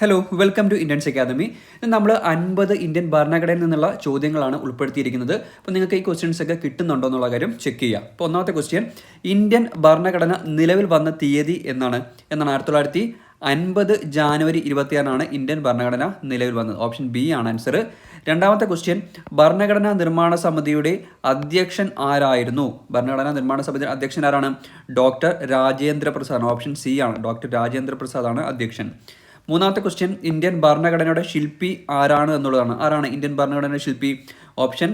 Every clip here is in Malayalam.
Hello welcome to Indians academy നമ്മൾ അൻപത് ഇന്ത്യൻ ഭരണഘടനയിൽ നിന്നുള്ള ചോദ്യങ്ങളാണ് ഉൾപ്പെടുത്തിയിരിക്കുന്നത്. അപ്പോൾ നിങ്ങൾക്ക് ഈ ക്വസ്റ്റ്യൻസ് ഒക്കെ കിട്ടുന്നുണ്ടോ എന്നുള്ള കാര്യം ചെക്ക് ചെയ്യുക അപ്പോൾ ഒന്നാമത്തെ ക്വസ്റ്റ്യൻ ഇന്ത്യൻ ഭരണഘടന നിലവിൽ വന്ന തീയതി എന്നാണ്. എന്നാണ് ആയിരത്തി തൊള്ളായിരത്തി അൻപത് ജാനുവരി ഇരുപത്തിയാറാണ് ഇന്ത്യൻ ഭരണഘടന നിലവിൽ വന്നത്. ഓപ്ഷൻ ബി ആണ് ആൻസർ രണ്ടാമത്തെ ക്വസ്റ്റ്യൻ ഭരണഘടനാ നിർമ്മാണ സമിതിയുടെ അധ്യക്ഷൻ ആരായിരുന്നു? ഭരണഘടനാ നിർമ്മാണ സമിതിയുടെ അധ്യക്ഷൻ ആരാണ്? Doctor Rajendra Prasad option C ആണ്. ഡോക്ടർ രാജേന്ദ്ര പ്രസാദാണ് അധ്യക്ഷൻ. മൂന്നാമത്തെ ക്വസ്റ്റ്യൻ ഇന്ത്യൻ ഭരണഘടനയുടെ ശില്പി ആരാണ് എന്നുള്ളതാണ്. ആരാണ് ഇന്ത്യൻ ഭരണഘടനയുടെ ശില്പി? ഓപ്ഷൻ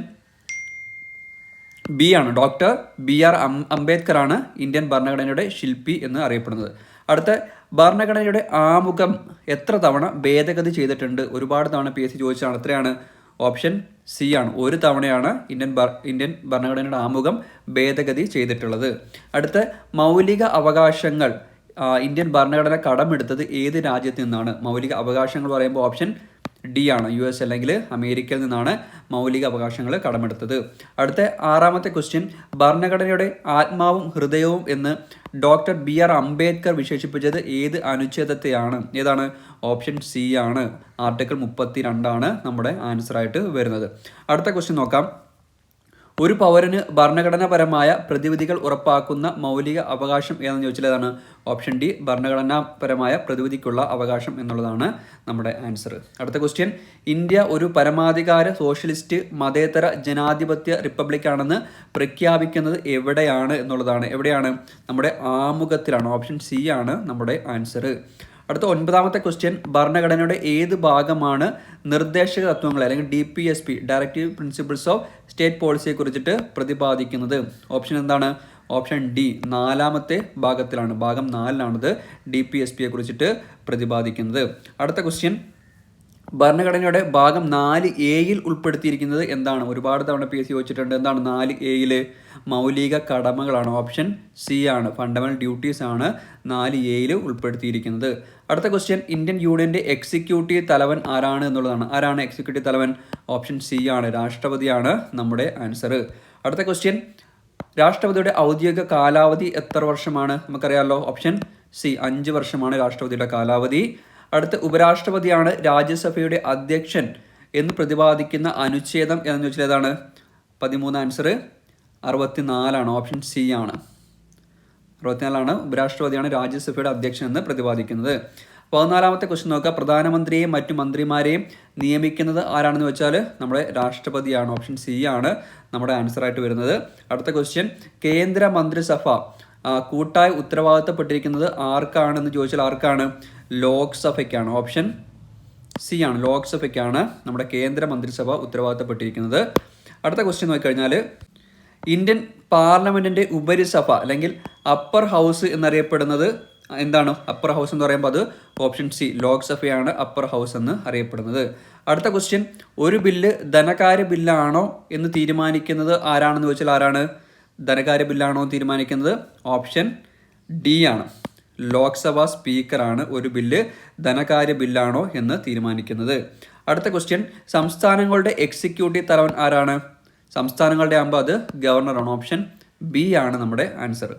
ബി ആണ്. ഡോക്ടർ ബി ആർ അംബേദ്കർ ആണ് ഇന്ത്യൻ ഭരണഘടനയുടെ ശില്പി എന്ന് അറിയപ്പെടുന്നത്. അടുത്ത ഭരണഘടനയുടെ ആമുഖം എത്ര തവണ ഭേദഗതി ചെയ്തിട്ടുണ്ട്? ഒരുപാട് തവണ പി എസ് സി ചോദിച്ചതാണ്. എത്രയാണ് ഓപ്ഷൻ സി ആണ്. ഒരു തവണയാണ് ഇന്ത്യൻ ഇന്ത്യൻ ഭരണഘടനയുടെ ആമുഖം ഭേദഗതി ചെയ്തിട്ടുള്ളത്. അടുത്ത മൗലിക അവകാശങ്ങൾ ഇന്ത്യൻ ഭരണഘടന കടമെടുത്തത് ഏത് രാജ്യത്ത് നിന്നാണ്? മൗലിക അവകാശങ്ങൾ പറയുമ്പോൾ ഓപ്ഷൻ ഡി ആണ്. യു എസ് അല്ലെങ്കിൽ അമേരിക്കയിൽ നിന്നാണ് മൗലിക അവകാശങ്ങൾ കടമെടുത്തത്. അടുത്ത ആറാമത്തെ ക്വസ്റ്റ്യൻ ഭരണഘടനയുടെ ആത്മാവും ഹൃദയവും എന്ന് ഡോക്ടർ ബി ആർ അംബേദ്കർ വിശേഷിപ്പിച്ചത് ഏത് അനുച്ഛേദത്തെയാണ്? ഏതാണ്? ഓപ്ഷൻ സി ആണ്. ആർട്ടിക്കിൾ മുപ്പത്തി രണ്ടാണ് നമ്മുടെ ആൻസർ ആയിട്ട് വരുന്നത്. അടുത്ത ക്വസ്റ്റ്യൻ നോക്കാം. ഒരു പൗരന് ഭരണഘടനാപരമായ പ്രതിവിധികൾ ഉറപ്പാക്കുന്ന മൗലിക അവകാശം ഏതെന്ന് ചോദിച്ചാൽ ഏതാണ് ഓപ്ഷൻ ഡി ഭരണഘടനാപരമായ പ്രതിവിധിക്കുള്ള അവകാശം എന്നുള്ളതാണ് നമ്മുടെ ആൻസർ. അടുത്ത ക്വസ്റ്റ്യൻ ഇന്ത്യ ഒരു പരമാധികാര സോഷ്യലിസ്റ്റ് മതേതര ജനാധിപത്യ റിപ്പബ്ലിക്കാണെന്ന് പ്രഖ്യാപിക്കുന്നത് എവിടെയാണ് എന്നുള്ളതാണ്. എവിടെയാണ്? നമ്മുടെ ആമുഖത്തിലാണ്. ഓപ്ഷൻ സി ആണ് നമ്മുടെ ആൻസർ. അടുത്ത ഒൻപതാമത്തെ ക്വസ്റ്റ്യൻ ഭരണഘടനയുടെ ഏത് ഭാഗമാണ് നിർദ്ദേശക തത്വങ്ങൾ അല്ലെങ്കിൽ D P S P directive principles of state പോളിസിയെ കുറിച്ചിട്ട് പ്രതിപാദിക്കുന്നത്? ഓപ്ഷൻ എന്താണ്? ഓപ്ഷൻ ഡി നാലാമത്തെ ഭാഗത്തിലാണ് ഭാഗം നാലിലാണിത് ഡി പി എസ് പിയെ കുറിച്ചിട്ട് പ്രതിപാദിക്കുന്നത്. അടുത്ത ക്വസ്റ്റ്യൻ ഭരണഘടനയുടെ ഭാഗം നാല് എയിൽ ഉൾപ്പെടുത്തിയിരിക്കുന്നത് എന്താണ്? ഒരുപാട് തവണ പി എസ് സി ചോദിച്ചിട്ടുണ്ട്. എന്താണ്? നാല് എയിൽ മൗലിക കടമകളാണ്. ഓപ്ഷൻ സി ആണ്. ഫണ്ടമെന്റൽ ഡ്യൂട്ടീസ് ആണ് നാല് എയിൽ ഉൾപ്പെടുത്തിയിരിക്കുന്നത്. അടുത്ത ക്വസ്റ്റ്യൻ ഇന്ത്യൻ യൂണിയന്റെ എക്സിക്യൂട്ടീവ് തലവൻ ആരാണ് എന്നുള്ളതാണ്. ആരാണ് എക്സിക്യൂട്ടീവ് തലവൻ? ഓപ്ഷൻ സി ആണ്. രാഷ്ട്രപതിയാണ് നമ്മുടെ ആൻസർ അടുത്ത ക്വസ്റ്റ്യൻ രാഷ്ട്രപതിയുടെ ഔദ്യോഗിക കാലാവധി എത്ര വർഷമാണ്? നമുക്കറിയാമല്ലോ ഓപ്ഷൻ സി അഞ്ച് വർഷമാണ് രാഷ്ട്രപതിയുടെ കാലാവധി. അടുത്ത ഉപരാഷ്ട്രപതിയാണ് രാജ്യസഭയുടെ അധ്യക്ഷൻ എന്ന് പ്രതിപാദിക്കുന്ന അനുച്ഛേദം എന്ന് വെച്ചാൽ ഏതാണ് പതിമൂന്ന് ആൻസർ അറുപത്തിനാലാണ് ഓപ്ഷൻ സി ആണ്. അറുപത്തിനാലാണ് ഉപരാഷ്ട്രപതിയാണ് രാജ്യസഭയുടെ അധ്യക്ഷൻ എന്ന് പ്രതിപാദിക്കുന്നത്. പതിനാലാമത്തെ ക്വസ്റ്റ്യൻ നോക്കുക പ്രധാനമന്ത്രിയെയും മറ്റു മന്ത്രിമാരെയും നിയമിക്കുന്നത് ആരാണെന്ന് വെച്ചാൽ നമ്മുടെ രാഷ്ട്രപതിയാണ് ഓപ്ഷൻ സി ആണ് നമ്മുടെ ആൻസർ ആയിട്ട് വരുന്നത്. അടുത്ത ക്വസ്റ്റ്യൻ കേന്ദ്ര മന്ത്രിസഭ കൂട്ടായി ഉത്തരവാദിത്തപ്പെട്ടിരിക്കുന്നത് ആർക്കാണെന്ന് ചോദിച്ചാൽ ആർക്കാണ്? ലോക്സഭയ്ക്കാണ് ഓപ്ഷൻ സി ആണ്. ലോക്സഭയ്ക്കാണ് നമ്മുടെ കേന്ദ്ര മന്ത്രിസഭ ഉത്തരവാദിത്തപ്പെട്ടിരിക്കുന്നത്. അടുത്ത ക്വസ്റ്റ്യൻ നോക്കിക്കഴിഞ്ഞാൽ ഇന്ത്യൻ പാർലമെന്റിന്റെ ഉപരിസഭ അല്ലെങ്കിൽ അപ്പർ ഹൗസ് എന്നറിയപ്പെടുന്നത് എന്താണ്? അപ്പർ ഹൗസ് എന്ന് പറയുമ്പോൾ അത് ഓപ്ഷൻ സി ലോക്സഭയാണ് അപ്പർ ഹൗസ് എന്ന് അറിയപ്പെടുന്നത്. അടുത്ത ക്വസ്റ്റ്യൻ ഒരു ബില്ല് ധനകാര്യ ബില്ലാണോ എന്ന് തീരുമാനിക്കുന്നത് ആരാണെന്ന് ചോദിച്ചാൽ ആരാണ്? ധനകാര്യ ബില്ലാണോ തീരുമാനിക്കുന്നത്? ഓപ്ഷൻ ഡി ആണ്. ലോക്സഭ സ്പീക്കറാണ് ഒരു ബില്ല് ധനകാര്യ ബില്ലാണോ എന്ന് തീരുമാനിക്കുന്നത്. അടുത്ത ക്വസ്റ്റ്യൻ സംസ്ഥാനങ്ങളുടെ എക്സിക്യൂട്ടീവ് തലവൻ ആരാണ്? സംസ്ഥാനങ്ങളുടെ ആകുമ്പോൾ അത് ഗവർണറാണ് ഓപ്ഷൻ ബി ആണ് നമ്മുടെ ആൻസർ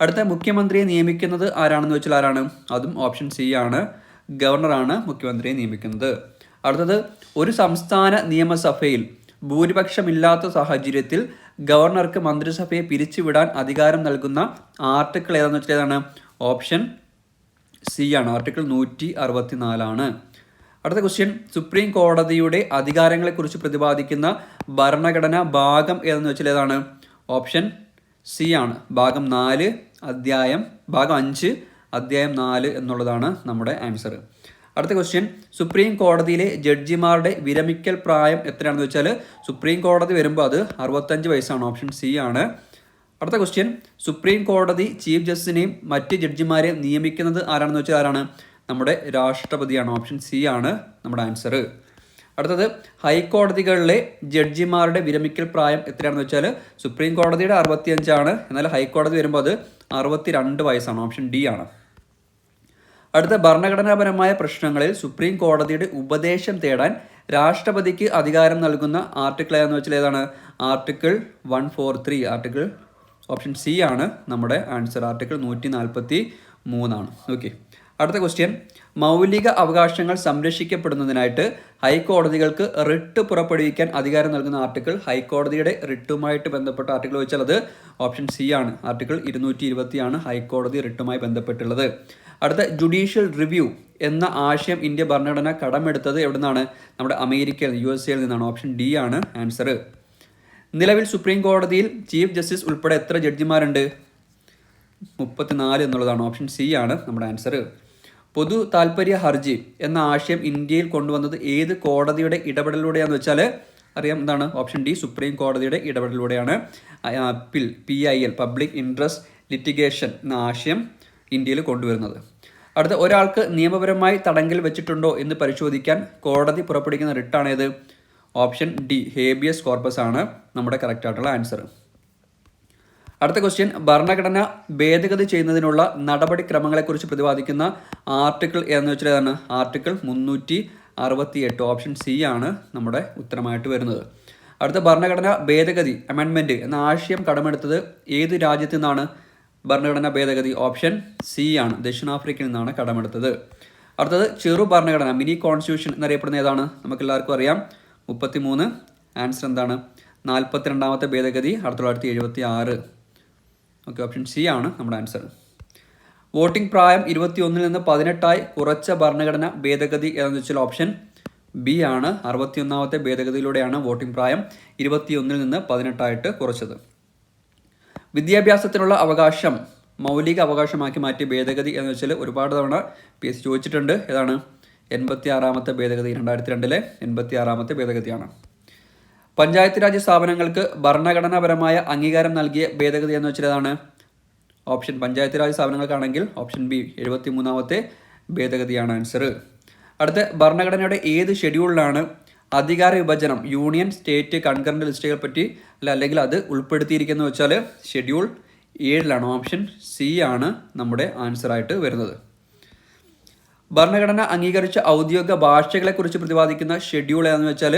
അടുത്ത മുഖ്യമന്ത്രിയെ നിയമിക്കുന്നത് ആരാണെന്ന് വെച്ചാൽ ആരാണ്? അതും ഓപ്ഷൻ സി ആണ്. ഗവർണറാണ് മുഖ്യമന്ത്രിയെ നിയമിക്കുന്നത്. അടുത്തത് ഒരു സംസ്ഥാന നിയമസഭയിൽ ഭൂരിപക്ഷമില്ലാത്ത സാഹചര്യത്തിൽ ഗവർണർക്ക് മന്ത്രിസഭയെ പിരിച്ചുവിടാൻ അധികാരം നൽകുന്ന ആർട്ടിക്കിൾ ഏതാണെന്ന് വെച്ചാൽ ഏതാണ്? ഓപ്ഷൻ സി ആണ്. ആർട്ടിക്കിൾ നൂറ്റി അറുപത്തിനാലാണ് അടുത്ത ക്വസ്റ്റ്യൻ സുപ്രീം കോടതിയുടെ അധികാരങ്ങളെക്കുറിച്ച് പ്രതിപാദിക്കുന്ന ഭരണഘടന ഭാഗം ഏതെന്ന് വെച്ചാൽ ഏതാണ്? ഓപ്ഷൻ സി ആണ്. ഭാഗം നാല് അധ്യായം ഭാഗം അഞ്ച് അധ്യായം നാല് എന്നുള്ളതാണ് നമ്മുടെ ആൻസർ. അടുത്ത ക്വസ്റ്റ്യൻ സുപ്രീം കോടതിയിലെ ജഡ്ജിമാരുടെ വിരമിക്കൽ പ്രായം എത്രയാണെന്ന് വെച്ചാൽ സുപ്രീം കോടതി വരുമ്പോൾ അത് അറുപത്തഞ്ച് വയസ്സാണ്. ഓപ്ഷൻ സി ആണ്. അടുത്ത ക്വസ്റ്റ്യൻ സുപ്രീം കോടതി ചീഫ് ജസ്റ്റിനെയും മറ്റ് ജഡ്ജിമാരെയും നിയമിക്കുന്നത് ആരാണെന്ന് വെച്ചാൽ ആരാണ്? നമ്മുടെ രാഷ്ട്രപതിയാണ്. ഓപ്ഷൻ സി ആണ് നമ്മുടെ ആൻസർ അടുത്തത് ഹൈക്കോടതികളിലെ ജഡ്ജിമാരുടെ വിരമിക്കൽ പ്രായം എത്രയാണെന്ന് വെച്ചാൽ സുപ്രീം കോടതിയുടെ അറുപത്തിയഞ്ചാണ്. എന്നാൽ ഹൈക്കോടതി വരുമ്പോൾ അത് അറുപത്തി രണ്ട് വയസ്സാണ്. ഓപ്ഷൻ ഡി ആണ്. അടുത്ത ഭരണഘടനാപരമായ പ്രശ്നങ്ങളിൽ സുപ്രീം കോടതിയുടെ ഉപദേശം തേടാൻ രാഷ്ട്രപതിക്ക് അധികാരം നൽകുന്ന ആർട്ടിക്കിൾ ഏതെന്ന് വെച്ചാൽ ഏതാണ്? Article one four three article option C ആണ് നമ്മുടെ ആൻസർ. ആർട്ടിക്കിൾ നൂറ്റി നാൽപ്പത്തി മൂന്നാണ് ഓക്കെ. അടുത്ത ക്വസ്റ്റ്യൻ മൗലിക അവകാശങ്ങൾ സംരക്ഷിക്കപ്പെടുന്നതിനായിട്ട് ഹൈക്കോടതികൾക്ക് റിട്ട് പുറപ്പെടുവിക്കാൻ അധികാരം നൽകുന്ന ആർട്ടിക്കിൾ ഹൈക്കോടതിയുടെ റിട്ടുമായിട്ട് ബന്ധപ്പെട്ട ആർട്ടിക്കിൾ വെച്ചാൽ അത് ഓപ്ഷൻ സി ആണ്. ആർട്ടിക്കിൾ ഇരുന്നൂറ്റി ഇരുപത്തിയാണ് ഹൈക്കോടതി റിട്ടുമായി ബന്ധപ്പെട്ടുള്ളത്. അടുത്ത ജുഡീഷ്യൽ റിവ്യൂ എന്ന ആശയം ഇന്ത്യ ഭരണഘടന കടമെടുത്തത് എവിടെ നിന്നാണ് നമ്മുടെ അമേരിക്കയിൽ യു എസ് എയിൽ നിന്നാണ്. ഓപ്ഷൻ ഡി ആണ് ആൻസർ. നിലവിൽ സുപ്രീം കോടതിയിൽ ചീഫ് ജസ്റ്റിസ് ഉൾപ്പെടെ എത്ര ജഡ്ജിമാരുണ്ട്? മുപ്പത്തിനാല് എന്നുള്ളതാണ് ഓപ്ഷൻ സി ആണ് നമ്മുടെ ആൻസർ. പൊതു താല്പര്യ ഹർജി എന്ന ആശയം ഇന്ത്യയിൽ കൊണ്ടുവന്നത് ഏത് കോടതിയുടെ ഇടപെടലിലൂടെയാണെന്ന് വെച്ചാൽ അറിയാം എന്താണ്? ഓപ്ഷൻ ഡി സുപ്രീം കോടതിയുടെ ഇടപെടലിലൂടെയാണ്. PIL P I L public interest litigation എന്ന ആശയം ഇന്ത്യയിൽ കൊണ്ടുവരുന്നത്. അടുത്ത ഒരാൾക്ക് നിയമപരമായി തടങ്കൽ വെച്ചിട്ടുണ്ടോ എന്ന് പരിശോധിക്കാൻ കോടതി പുറപ്പെടുവിക്കുന്ന റിട്ടാണേത്? ഓപ്ഷൻ ഡി ഹേബിയസ് കോർപ്പസ് ആണ് നമ്മുടെ കറക്റ്റ് ആയിട്ടുള്ള ആൻസർ അടുത്ത ക്വസ്റ്റ്യൻ ഭരണഘടന ഭേദഗതി ചെയ്യുന്നതിനുള്ള നടപടിക്രമങ്ങളെക്കുറിച്ച് പ്രതിപാദിക്കുന്ന ആർട്ടിക്കിൾ എന്ന് വെച്ചാൽ ആർട്ടിക്കിൾ മുന്നൂറ്റി അറുപത്തി എട്ട് ഓപ്ഷൻ സി ആണ് നമ്മുടെ ഉത്തരമായിട്ട് വരുന്നത്. അടുത്ത ഭരണഘടന ഭേദഗതി അമെൻമെന്റ് എന്ന ആശയം കടമെടുത്തത് ഏത് രാജ്യത്തു നിന്നാണ്? ഭരണഘടന ഭേദഗതി ഓപ്ഷൻ സി ആണ് ദക്ഷിണാഫ്രിക്കയിൽ നിന്നാണ് കടമെടുത്തത്. അടുത്തത് ചെറു ഭരണഘടന മിനി കോൺസ്റ്റിറ്റ്യൂഷൻ എന്നറിയപ്പെടുന്ന ഏതാണ്? നമുക്കെല്ലാവർക്കും അറിയാം. മുപ്പത്തി മൂന്ന് ആൻസർ എന്താണ്? നാൽപ്പത്തിരണ്ടാമത്തെ ഭേദഗതി ആയിരത്തി തൊള്ളായിരത്തി എഴുപത്തി ആറ് ഓക്കെ ഓപ്ഷൻ സി ആണ് നമ്മുടെ ആൻസർ വോട്ടിംഗ് പ്രായം ഇരുപത്തിയൊന്നിൽ നിന്ന് പതിനെട്ടായി കുറച്ച ഭരണഘടന ഭേദഗതി എന്ന് വെച്ചാൽ ഓപ്ഷൻ ബി ആണ്. അറുപത്തിയൊന്നാമത്തെ ഭേദഗതിയിലൂടെയാണ് വോട്ടിംഗ് പ്രായം ഇരുപത്തിയൊന്നിൽ നിന്ന് പതിനെട്ടായിട്ട് കുറച്ചത്. വിദ്യാഭ്യാസത്തിനുള്ള അവകാശം മൗലിക അവകാശമാക്കി മാറ്റിയ ഭേദഗതി എന്ന് വെച്ചാൽ ഒരുപാട് തവണ പി എസ് ചോദിച്ചിട്ടുണ്ട്. ഏതാണ്? എൺപത്തി ആറാമത്തെ ഭേദഗതി രണ്ടായിരത്തി രണ്ടിലെ എൺപത്തി ആറാമത്തെ ഭേദഗതിയാണ്. പഞ്ചായത്ത് രാജ് സ്ഥാപനങ്ങൾക്ക് ഭരണഘടനാപരമായ അംഗീകാരം നൽകിയ ഭേദഗതി എന്ന് വെച്ചതാണ് ഓപ്ഷൻ പഞ്ചായത്ത് രാജ് സ്ഥാപനങ്ങൾക്കാണെങ്കിൽ ഓപ്ഷൻ ബി എഴുപത്തി മൂന്നാമത്തെ ഭേദഗതിയാണ് ആൻസർ അടുത്ത ഭരണഘടനയുടെ ഏത് ഷെഡ്യൂളിലാണ് അധികാര വിഭജനം യൂണിയൻ സ്റ്റേറ്റ് കൺകറന്റ് ലിസ്റ്റുകളെ പറ്റി അല്ല അല്ലെങ്കിൽ അത് ഉൾപ്പെടുത്തിയിരിക്കുന്നത് വെച്ചാൽ ഷെഡ്യൂൾ ഏഴിലാണ് ഓപ്ഷൻ സി ആണ് നമ്മുടെ ആൻസറായിട്ട് വരുന്നത്. ഭരണഘടന അംഗീകരിച്ച ഔദ്യോഗിക ഭാഷകളെക്കുറിച്ച് പ്രതിപാദിക്കുന്ന ഷെഡ്യൂൾ ഏതെന്ന് വെച്ചാൽ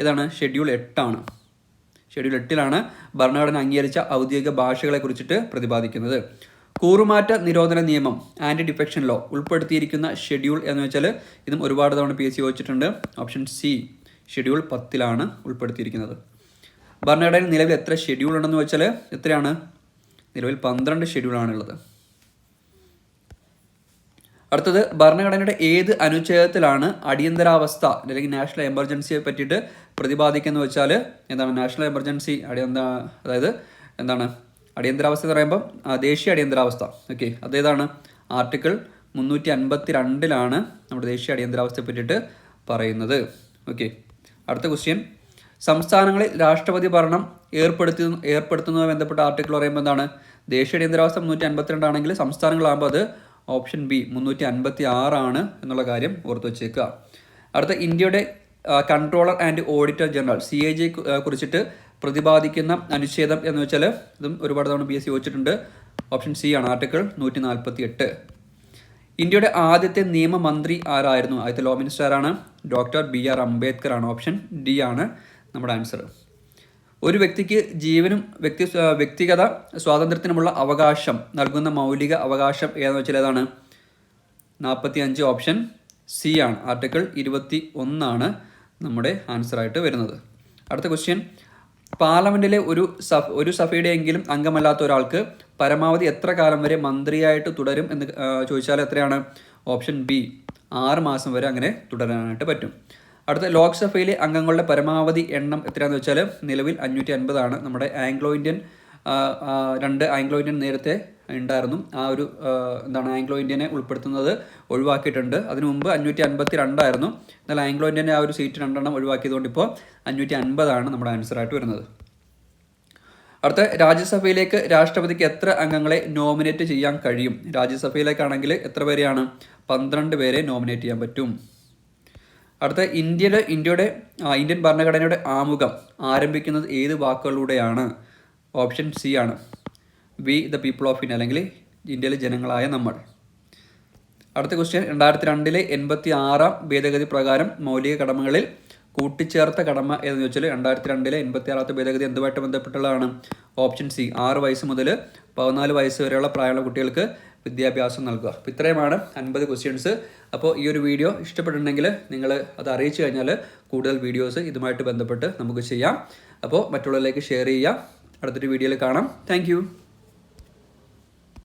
ഏതാണ്? ഷെഡ്യൂൾ എട്ടാണ്. ഷെഡ്യൂൾ എട്ടിലാണ് ഭരണഘടന അംഗീകരിച്ച ഔദ്യോഗിക ഭാഷകളെ കുറിച്ചിട്ട് പ്രതിപാദിക്കുന്നത്. കൂറുമാറ്റ നിരോധന നിയമം ആന്റി ഡിഫെക്ഷൻ ലോ ഉൾപ്പെടുത്തിയിരിക്കുന്ന ഷെഡ്യൂൾ എന്ന് വെച്ചാൽ ഇതും ഒരുപാട് തവണ പി എസ് സി ചോദിച്ചിട്ടുണ്ട്. ഓപ്ഷൻ സി ഷെഡ്യൂൾ പത്തിലാണ് ഉൾപ്പെടുത്തിയിരിക്കുന്നത്. ഭരണഘടനയിൽ നിലവിൽ എത്ര ഷെഡ്യൂൾ ഉണ്ടെന്ന് വെച്ചാൽ എത്രയാണ്? നിലവിൽ പന്ത്രണ്ട് ഷെഡ്യൂളാണുള്ളത് അടുത്തത് ഭരണഘടനയുടെ ഏത് അനുച്ഛേദത്തിലാണ് അടിയന്തരാവസ്ഥ അല്ലെങ്കിൽ നാഷണൽ എമർജൻസിയെ പറ്റിയിട്ട് പ്രതിപാദിക്കുന്നത് വെച്ചാൽ എന്താണ് നാഷണൽ എമർജൻസി അടിയന്ത അതായത് എന്താണ് അടിയന്തരാവസ്ഥ എന്ന് പറയുമ്പം ദേശീയ അടിയന്തരാവസ്ഥ. ഓക്കെ അതേതാണ് ആർട്ടിക്കിൾ മുന്നൂറ്റി അൻപത്തി രണ്ടിലാണ് നമ്മുടെ ദേശീയ അടിയന്തരാവസ്ഥയെ പറ്റിയിട്ട് പറയുന്നത്. ഓക്കെ അടുത്ത ക്വസ്റ്റ്യൻ സംസ്ഥാനങ്ങളിൽ രാഷ്ട്രപതി ഭരണം ഏർപ്പെടുത്തി ഏർപ്പെടുത്തുന്നതുമായി ബന്ധപ്പെട്ട ആർട്ടിക്കിൾ പറയുമ്പോൾ എന്താണ്? ദേശീയ അടിയന്തരാവസ്ഥ മുന്നൂറ്റി അൻപത്തിരണ്ടാണെങ്കിൽ സംസ്ഥാനങ്ങളാകുമ്പോൾ അത് ഓപ്ഷൻ ബി മുന്നൂറ്റി അൻപത്തി ആറാണ് എന്നുള്ള കാര്യം ഓർത്ത് വച്ചേക്കുക. അടുത്ത ഇന്ത്യയുടെ controller and auditor general C A G കുറിച്ചിട്ട് പ്രതിപാദിക്കുന്ന അനുച്ഛേദം എന്ന് വെച്ചാൽ ഇതും ഒരുപാട് തവണ ബി എസ് സി ചോദിച്ചിട്ടുണ്ട് ഓപ്ഷൻ സി ആണ് ആർട്ടിക്കിൾ നൂറ്റി നാൽപ്പത്തി എട്ട് ഇന്ത്യയുടെ ആദ്യത്തെ നിയമമന്ത്രി ആരായിരുന്നു? ആദ്യത്തെ ലോ മിനിസ്റ്റർ ആണ് ഡോക്ടർ ബി ആർ അംബേദ്കർ ആണ്. ഓപ്ഷൻ ഡി ആണ് നമ്മുടെ ആൻസർ. ഒരു വ്യക്തിക്ക് ജീവനും വ്യക്തി വ്യക്തിഗത സ്വാതന്ത്ര്യത്തിനുമുള്ള അവകാശം നൽകുന്ന മൗലിക അവകാശം ഏതെന്ന് വെച്ചാൽ ഏതാണ്? നാൽപ്പത്തി അഞ്ച് ഓപ്ഷൻ സി ആണ്. ആർട്ടിക്കിൾ ഇരുപത്തി ഒന്നാണ് നമ്മുടെ ആൻസറായിട്ട് വരുന്നത്. അടുത്ത ക്വസ്റ്റ്യൻ. പാർലമെന്റിലെ ഒരു സഭ ഒരു സഭയുടെയെങ്കിലും അംഗമല്ലാത്ത ഒരാൾക്ക് പരമാവധി എത്ര കാലം വരെ മന്ത്രിയായിട്ട് തുടരും എന്ന് ചോദിച്ചാൽ എത്രയാണ്? ഓപ്ഷൻ ബി ആറ് മാസം വരെ അങ്ങനെ തുടരാനായിട്ട് പറ്റും. അടുത്ത ലോക്സഭയിലെ അംഗങ്ങളുടെ പരമാവധി എണ്ണം എത്രയാണെന്ന് വെച്ചാൽ നിലവിൽ അഞ്ഞൂറ്റി അൻപതാണ് നമ്മുടെ ആംഗ്ലോ ഇന്ത്യൻ രണ്ട് ആംഗ്ലോ ഇന്ത്യൻ നേരത്തെ ഉണ്ടായിരുന്നു. ആ ഒരു എന്താണ് ആംഗ്ലോ ഇന്ത്യനെ ഉൾപ്പെടുത്തുന്നത് ഒഴിവാക്കിയിട്ടുണ്ട്. അതിനു മുമ്പ് അഞ്ഞൂറ്റി അൻപത്തി രണ്ടായിരുന്നു എന്നാൽ ആംഗ്ലോ ഇന്ത്യന്റെ ആ ഒരു സീറ്റ് രണ്ടെണ്ണം ഒഴിവാക്കിയതുകൊണ്ട് ഇപ്പോൾ അഞ്ഞൂറ്റി അൻപതാണ് നമ്മുടെ ആൻസറായിട്ട് വരുന്നത്. അടുത്ത രാജ്യസഭയിലേക്ക് രാഷ്ട്രപതിക്ക് എത്ര അംഗങ്ങളെ നോമിനേറ്റ് ചെയ്യാൻ കഴിയും? രാജ്യസഭയിലേക്കാണെങ്കിൽ എത്ര പേരെയാണ്? പന്ത്രണ്ട് പേരെ നോമിനേറ്റ് ചെയ്യാൻ പറ്റും. അടുത്ത ഇന്ത്യയുടെ ഇന്ത്യയുടെ ഇന്ത്യൻ ഭരണഘടനയുടെ ആമുഖം ആരംഭിക്കുന്നത് ഏത് വാക്കുകളിലൂടെയാണ്? ഓപ്ഷൻ സി ആണ്. We the people of India അല്ലെങ്കിൽ ഇന്ത്യയിലെ ജനങ്ങളായ നമ്മൾ. അടുത്ത ക്വസ്റ്റ്യൻ രണ്ടായിരത്തി രണ്ടിലെ എൺപത്തി ആറാം ഭേദഗതി പ്രകാരം മൗലിക കടമകളിൽ കൂട്ടിച്ചേർത്ത കടമ എന്ന് ചോദിച്ചാൽ രണ്ടായിരത്തി രണ്ടിലെ എൺപത്തി ആറാമത്തെ ഭേദഗതി എന്തുമായിട്ട് ബന്ധപ്പെട്ടുള്ളതാണ്? ഓപ്ഷൻ സി ആറ് വയസ്സ് മുതൽ പതിനാല് വയസ്സ് വരെയുള്ള പ്രായമുള്ള കുട്ടികൾക്ക് വിദ്യാഭ്യാസം നൽകുക. അപ്പോൾ ഇത്രയുമാണ് അൻപത് ക്വസ്റ്റ്യൻസ് അപ്പോൾ ഈ ഒരു വീഡിയോ ഇഷ്ടപ്പെട്ടിട്ടുണ്ടെങ്കിൽ നിങ്ങൾ അത് അറിയിച്ചു കഴിഞ്ഞാൽ കൂടുതൽ വീഡിയോസ് ഇതുമായിട്ട് ബന്ധപ്പെട്ട് നമുക്ക് ചെയ്യാം. അപ്പോൾ മറ്റുള്ളവരിലേക്ക് ഷെയർ ചെയ്യുക. അടുത്തൊരു വീഡിയോയിൽ കാണാം. താങ്ക്